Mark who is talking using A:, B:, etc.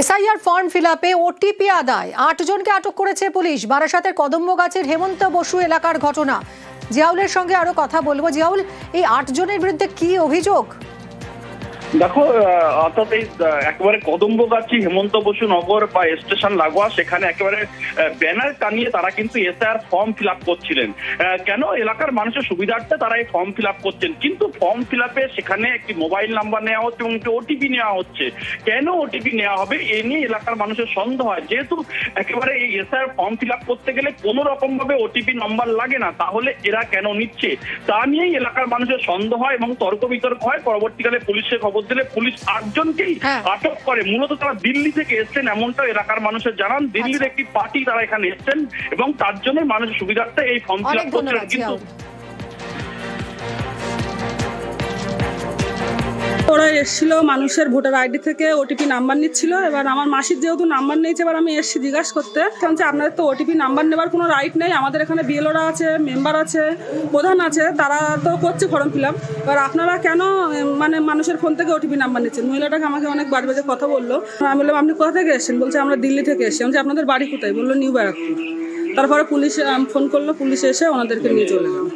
A: SIR form fill আপে OTP আদায়। আটজনকে আটক করেছে পুলিশ। বারাসাতের কদম্বগাছের হেমন্ত বসু এলাকার ঘটনা। জিয়াউলের সঙ্গে আরও কথা বলব। জিয়াউল, এই আটজনের বিরুদ্ধে কি অভিযোগ?
B: দেখো অর্থাৎ এই একেবারে কদম্বগাছি হেমন্ত বসু নগর বা স্টেশন লাগোয়া, সেখানে একেবারে ব্যানার টানিয়ে তারা কিন্তু এসআর ফর্ম ফিল আপ করছিলেন। কেন? এলাকার মানুষের সুবিধার্থে তারা এই ফর্ম ফিল আপ করছেন। কিন্তু ফর্ম ফিল আপে সেখানে একটি মোবাইল নাম্বার নেওয়া হচ্ছে এবং ওটিপি নেওয়া হচ্ছে। কেন ওটিপি নেওয়া হবে? এ নিয়ে এলাকার মানুষের সন্দেহ হয়। যেহেতু একেবারে এই এসআর ফর্ম ফিল আপ করতে গেলে কোনো রকম ভাবে ওটিপি নাম্বার লাগে না, তাহলে এরা কেন নিচ্ছে? তা নিয়েই এলাকার মানুষের সন্দেহ হয় এবং তর্ক বিতর্ক হয়। পরবর্তীকালে পুলিশের খবর দিলে পুলিশ আটজনকেই
A: হ্যাঁ।
B: আটক করে। মূলত তারা দিল্লি থেকে এসছেন এমনটা এলাকার মানুষের জানান। দিল্লির একটি পার্টি তারা এখানে এসছেন এবং তার জন্য মানুষের সুবিধার্থে এই ফর্ম ফিল আপ
A: করছেন।
B: কিন্তু
C: ওরা এসেছিল মানুষের ভোটার আইডি থেকে ওটিপি নাম্বার নিচ্ছিল। এবার আমার মাসির যেহেতু নাম্বার নিয়েছে এবার আমি এসেছি জিজ্ঞাসা করতে। কারণ যে আপনাদের তো ওটিপি নাম্বার নেবার কোনো রাইট নেই। আমাদের এখানে বিএলওরা আছে মেম্বার আছে প্রধান আছে তারা তো করছে ফর্ম ফিল আপ এবার আপনারা কেন মানে মানুষের ফোন থেকে ওটিপি নাম্বার নিচ্ছেন? মহিলাটাকে আমাকে অনেক বাজে বাজে কথা বলল। আমি বললাম আপনি কোথা থেকে এসেছেন? বলছে আমরা দিল্লি থেকে এসেছি। আমি বলছি, আপনাদের বাড়ি কোথায়? বলল নিউ ব্যারাকপুর। তারপরে পুলিশ ফোন করল পুলিশ এসে ওনাদেরকে নিয়ে চলে গেল।